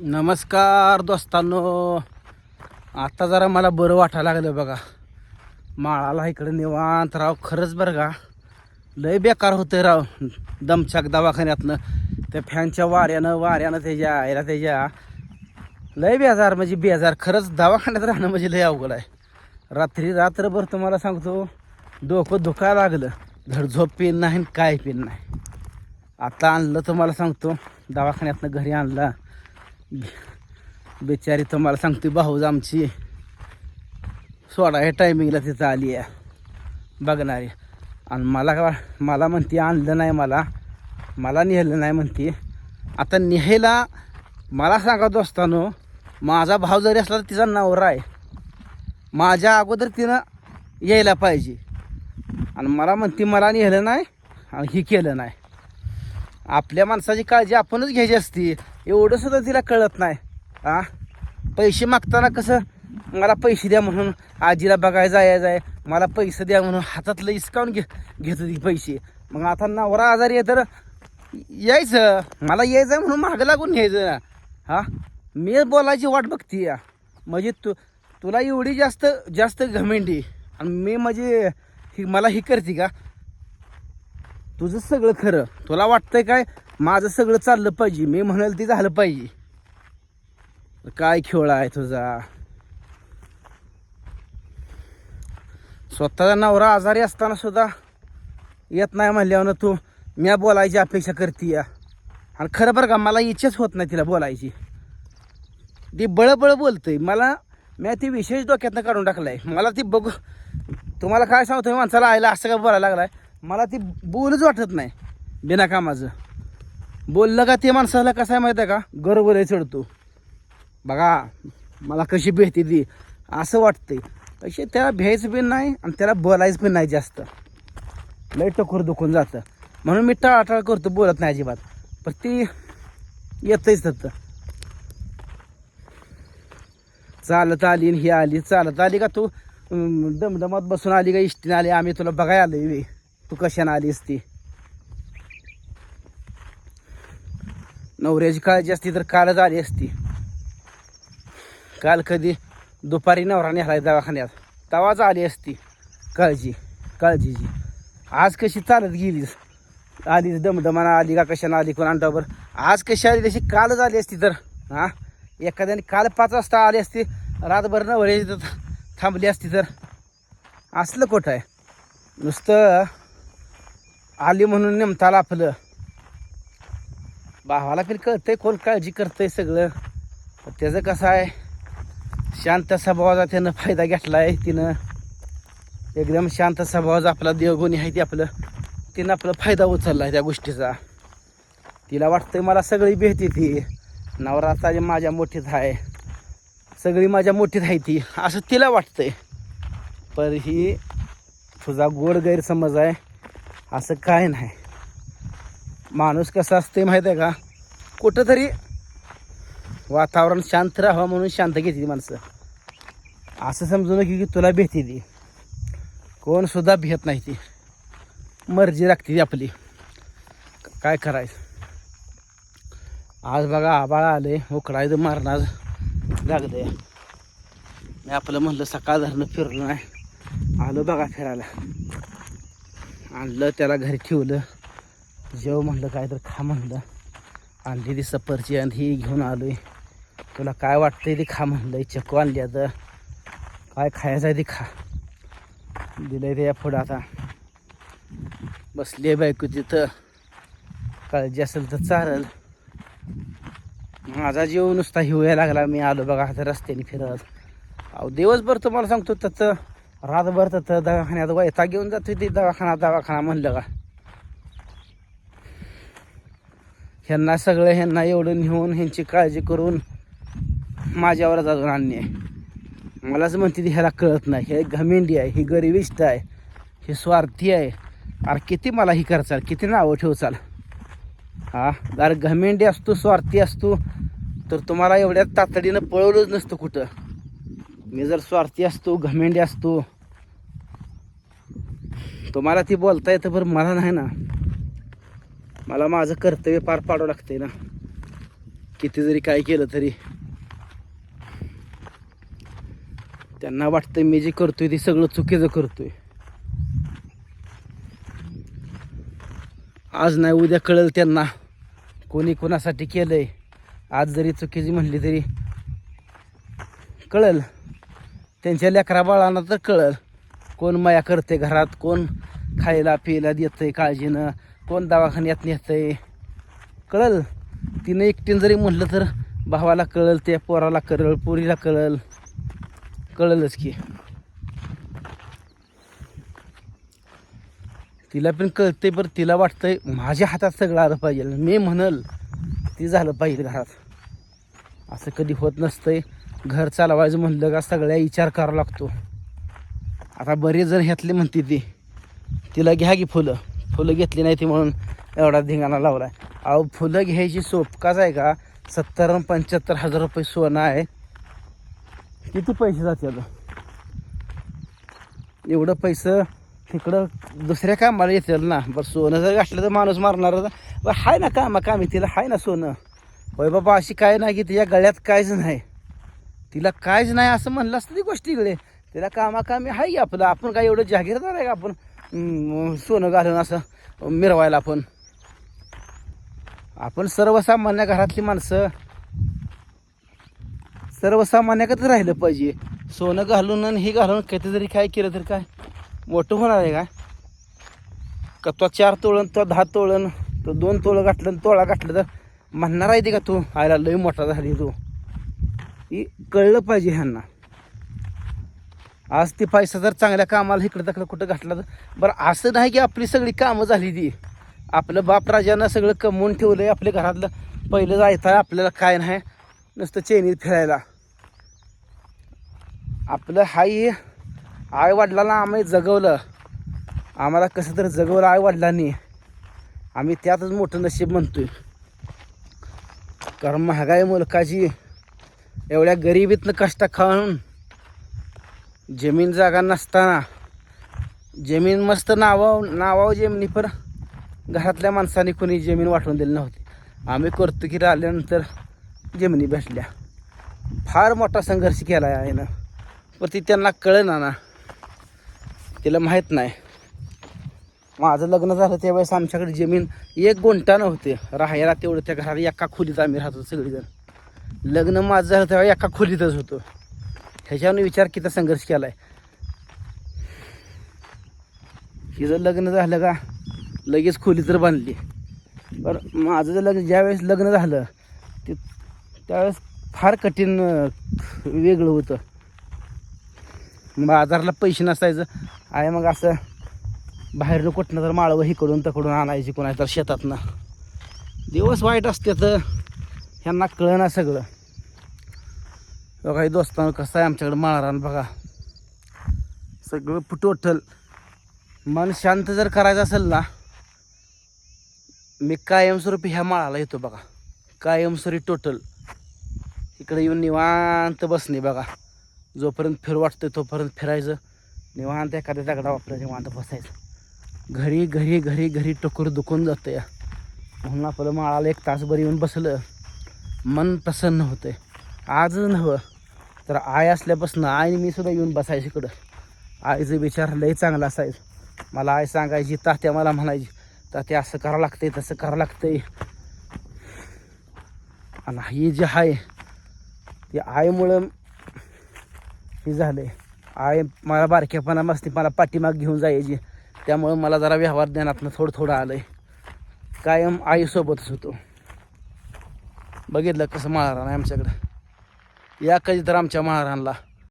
नमस्कार दोस्तांनो. आता जरा मला बरं वाटायला लागलं बघा. माळाला इकडे निवांत राव खरंच बरं का? लय बेकार होतं राव दमछाक दवाखान्यातनं. त्या फॅनच्या वाऱ्यानं वाऱ्यानं त्याच्या आईला त्याच्या. लय बेजार म्हणजे बेजार. खरंच दवाखान्यात राहणं म्हणजे लय अवघड आहे. रात्री रात्रभर तुम्हाला सांगतो डोकं दुखायला लागलं. धड झोप पेन नाही आणि काय पेन नाही. आता आणलं तुम्हाला सांगतो दवाखान्यातनं घरी आणला. बिचारी तुम्हाला सांगते भाऊज आमची सोडा हे टायमिंगला तिथं आली आहे. बघणारी आणि मला का मला म्हणते आणलं नाही मला. मला नेहलं नाही म्हणते. आता नेहायला मला सांगा दोस्तानो माझा भाव जरी असला तर तिचा नवरा आहे. माझ्या अगोदर तिनं यायला पाहिजे. आणि मला म्हणते मला नेहलं नाही आणि ही केलं नाही. आपल्या माणसाची काळजी आपणच घ्यायची असती. एवढं सुद्धा तिला कळत नाही. आ? पैसे मागताना कसं मला पैसे द्या म्हणून आजीला बघायला जायचं आहे मला पैसे द्या म्हणून हातातलं इसकावून घे घेत होती पैसे. मग आता नवरा आजारी आहे तर यायचं मला यायचं आहे म्हणून मागं लागून घ्यायचं. हा? मी बोलायची वाट बघते या. म्हणजे तू तुला एवढी जास्त जास्त घमेंडी आणि मी म्हणजे ही मला ही करते का? तुझं सगळं खरं. तुला वाटतंय काय? माझं सगळं चाललं पाहिजे. मी म्हणाल ते झालं पाहिजे. काय खेळ आहे तुझा? स्वतःचा नवरा आजारी असताना सुद्धा येत नाही म्हणल्यावर तू मी बोलायची अपेक्षा करते या. आणि खरं बरं का मला इच्छाच होत नाही तिला बोलायची. ती बळबळ बोलतंय. मला म्या ती विशेष डोक्यातनं काढून टाकलाय. मला ती बघू तुम्हाला काय सांगतोय? माणसाला आयला असं काय बोलायला लागलाय? मला ती बोलच वाटत नाही. बिना कामाचं. बोललं का ते माणसाला कसं आहे माहिती आहे का? गर्व चढतो. बघा मला कशी भेटी ती. असं वाटतंय. असे त्याला भ्यायचं पण नाही आणि त्याला बोलायचं पण नाही जास्त. लय टकोर दुखून जातं. म्हणून मी टाळाटाळ करतो बोलत नाही अजिबात. पण ती येतच तर चालत आली आणि ही आली. चालत आली का तू? दमदमात बसून आली का? इष्टीने आली. आम्ही तुला बघायला आलोय तू कशाने आलीस ती? नवऱ्याची काळजी असती तर कालच आली असती. काल कधी दुपारी नवरा नेहराय दवाखान्यात. तवाच आली असती. काळजी काळजीची आज कशी चालत गेलीस आलीस दमदमानं आली का कशानं आली कोण अंडावर? आज कशी आली तशी कालच आली असती तर हां? एखाद्याने काल पाच वाजता आली असती रातभर नवरे थांबली असती तर? असलं कुठं आहे? नुसतं आली म्हणून नेमताला आपलं. भावाला पण कळतंय कोण काळजी करतंय सगळं. पण त्याचं कसं आहे शांत स्वभावाचा त्यानं फायदा घेतला आहे तिनं. एकदम शांत स्वभावाचा आपला देवगुणी आहे ते आपलं. तिनं आपला फायदा उचलला आहे त्या गोष्टीचा. तिला वाटतंय मला सगळी भेटी ती. नवरात्र माझ्या मोठीत आहे. सगळी माझ्या मोठीत आहे ती. असं तिला वाटतंय. पर ही तुझा गोड गैरसमज आहे. असं काय नाही. माणूस कसा असते माहीत आहे का? कुठंतरी वातावरण शांत राहावं म्हणून शांत घेते ती माणसं. असं समजू नये की तुला भेटते ती. कोण सुद्धा भेट नाही ती. मर्जी लागते ती आपली. काय करायचं? आज बघा आबाळ आले उकडायचं मारणार लागलं मी आपलं म्हणलं सकाळ धरणं फिरलं नाही. आलो बघा फिरायला. आणलं त्याला घरी ठेवलं. जेव म्हणलं काय तर खा म्हणलं. आणली ती सफरची आणि ही घेऊन आलोय. तुला काय वाटतंय ते खा म्हणलं चक्कू आणली आता. काय खायचं आहे ते खा. दिलंय ते या पुढं आता. बसली आहे बायको तिथं. काळजी असेल तर चालेल. माझा जीव नुसता हिवायला लागला मी आलो बघा आता रस्त्याने फिरत. अहो दिवसभर तुम्हाला सांगतो तसं रातभर तर दवाखान्यात वैता घेऊन जातो ते दवाखाना दवाखाना म्हणलं का. ह्यांना सगळं ह्यांना एवढं नेऊन ह्यांची काळजी करून माझ्यावरच अजून आणणे. मलाच म्हणते ती ह्याला कळत नाही. हे घमेंडी आहे ही गरिबिष्ट आहे हे स्वार्थी आहे. अरे किती मला ही करचाल किती नावं ठेवचाल? हा? अरे घमेंडी असतो स्वार्थी असतो तर तुम्हाला एवढ्या तातडीनं पळवलंच नसतं कुठं. मी जर स्वार्थी असतो घमेंडी असतो तुम्हाला ती बोलता येतं बरं मला नाही ना. मला माझं कर्तव्य पार पाडावं लागतंय ना. किती जरी काय केलं तरी. त्यांना वाटतं मी जे करतोय ते सगळं चुकीचं करतोय. आज नाही उद्या कळेल त्यांना. कोणी कोणासाठी केलंय. आज जरी चुकीची म्हणली तरी. कळेल. त्यांच्या लेकरा बाळांना तर कळेल. कोण माया करते घरात कोण खायला पियला देतंय काळजीनं. कोण दवाखान्यात नेतंय? कळल? तिनं एकटीनं जरी म्हटलं तर भावाला कळल त्या पोराला कळल पोरीला कळल. कळलच की. तिला पण कळते बरं तिला वाटतंय माझ्या हातात सगळं आलं पाहिजे. मी म्हणल ती झालं पाहिजे घरात. असं कधी होत नसतंय. घर चालवायचं म्हणलं का सगळ्या विचार करावा लागतो. आता बरेच जण ह्यातले म्हणते ती. तिला घ्या की फुलं. फुलं घेतली नाही ती म्हणून एवढा धिंगाणा लावला आहे अहो फुलं घ्यायची सोपकाच आहे का? सत्तर पंच्याहत्तर हजार रुपये सोनं आहे. किती पैसे जाते आता? एवढं पैसं तिकडं दुसऱ्या कामाला येतील ना. बरं सोनं जर घातलं तर माणूस मारणार. बरं हाय ना कामा कामी तिला हाय ना सोनं. होय बाबा अशी काय नाही की तिच्या गळ्यात कायच नाही. तिला कायच नाही असं म्हणलं असतं ती गोष्ट इकडे. तिला कामाकामी आहे की आपलं. आपण काय एवढं जागीरदार आहे का आपण? सोनं घालून असं मिरवायला आपण. आपण सर्वसामान्य घरातली माणसं सर्वसामान्याकडे राहिलं पाहिजे. सोनं घालून आणि हे घालून काहीतरी काय केलं तर काय? मोठं होणार आहे काय? का तो चार तोळण तो दहा तोळण तो दोन तोळं घातलं तोळा गाठलं तर म्हणणार आहे ते का तू? आयला लई मोठा झाली तू. ही कळलं पाहिजे ह्यांना. आज ते पैसा जर चांगल्या कामाला इकडं तकडं कुठं घातला तर बरं असं नाही की आपली सगळी कामं झाली ती आपलं बाप राजांना सगळं कमवून ठेवलंय आपल्या घरातलं. पहिलं जायचं आहे आपल्याला काय नाही. नुसतं चेनीत फिरायला. आपलं हाई आई वडिलांना आम्ही जगवलं. आम्हाला कसं तर जगवलं आई वडिलांनी. आम्ही त्यातच मोठं नशीब म्हणतोय. कारण महागाई मुलकाची एवढ्या गरिबीतनं कष्ट खाऊन जमीन जागा नसताना. जमीन मस्त नावाव नावाव जमिनी पर घरातल्या माणसाने कोणी जमीन वाटून दिली नव्हती. आम्ही कर्तुकीला आल्यानंतर जमिनी भेटल्या. फार मोठा संघर्ष केला आहे ना पण ती त्यांना कळना ना. तिला माहीत नाही. माझं लग्न झालं त्यावेळेस आमच्याकडे जमीन एक गुंठा नव्हते. राहायला तेवढं त्या घरात एका खोलीत आम्ही राहतो सगळीजण. लग्न माझं झालं तेव्हा एका खोलीतच होतो. ह्याच्यावर विचार किती संघर्ष केला आहे हिचं लग्न झालं का लगेच खोली तर बांधली. बरं माझं जर लग्न ज्यावेळेस लग्न झालं ते त्यावेळेस फार कठीण वेगळं होतं. बाजारला पैसे नसायचं. आहे मग असं बाहेरनं कुठनं तर माळवं हिकडून तकडून आणायची कोणाच्या तर शेतातनं. दिवस वाईट असते तर ह्यांना कळना सगळं. काही दोस्तांना कसं आहे आमच्याकडे माळरान बघा. सगळं टोटल. मन शांत जर करायचं असेल ना मी कायमस्वरूपी ह्या माळाला येतो बघा. कायमस्वरूपी टोटल. इकडे येऊन निवांत बसणे बघा. जोपर्यंत फिर वाटतं तोपर्यंत फिरायचं. निवांत एखाद्या दगडा वापरायचं निवांत बसायचं. घरी घरी घरी घरी टोकर दुखून जातं या म्हणून आपलं माळाला एक तासभर येऊन बसलं. मन प्रसन्न होतं आजच नव्हं. तर आई असल्यापासून आईने मी सुद्धा येऊन बसायचं इकडं. आईचं विचार लय चांगला असायचं. मला आई सांगायची तात्या मला म्हणायची तात्या असं करावं लागतंय तसं करावं लागतंय. आणि हे जे आहे ते आईमुळं हे झालंय. आई मला बारक्यापणा मस्ती मला पाठीमाग घेऊन जायची. त्यामुळं मला जरा व्यवहार ज्ञानातनं थोडं थोडं आलंय. कायम आईसोबतच होतो. बघितलं कसं महाराण नाही आमच्याकडं. या कधी तर आमच्या महाराणला.